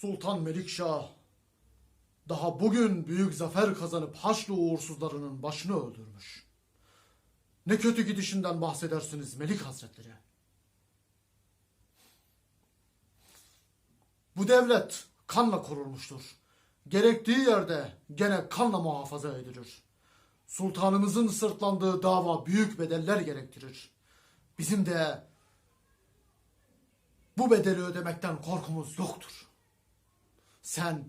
Sultan Melikşah daha bugün büyük zafer kazanıp Haçlı uğursuzlarının başını öldürmüş. Ne kötü gidişinden bahsedersiniz Melik Hazretleri. Bu devlet kanla kurulmuştur. Gerektiği yerde gene kanla muhafaza edilir. Sultanımızın sırtlandığı dava büyük bedeller gerektirir. Bizim de bu bedeli ödemekten korkumuz yoktur. Sen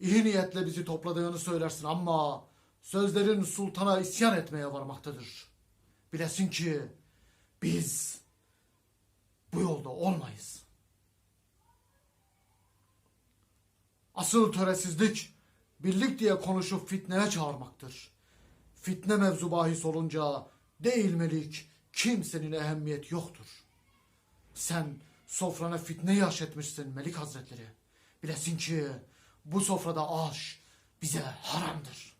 iyi niyetle bizi topladığını söylersin ama sözlerin sultana isyan etmeye varmaktadır. Bilesin ki biz bu yolda olmayız. Asıl töresizlik birlik diye konuşup fitneye çağırmaktır. Fitne mevzu bahis olunca değil melik kimsenin ehemmiyet yoktur. Sen sofrana fitneyi etmişsin Melik Hazretleri. Bilesin ki bu sofrada aş bize haramdır.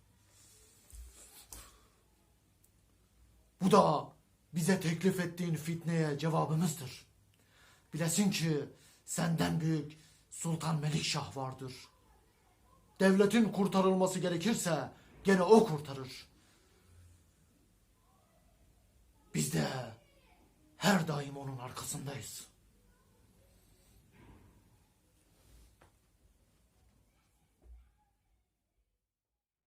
Bu da bize teklif ettiğin fitneye cevabımızdır. Bilesin ki senden büyük Sultan Melikşah vardır. Devletin kurtarılması gerekirse gene o kurtarır. Biz de her daim onun arkasındayız.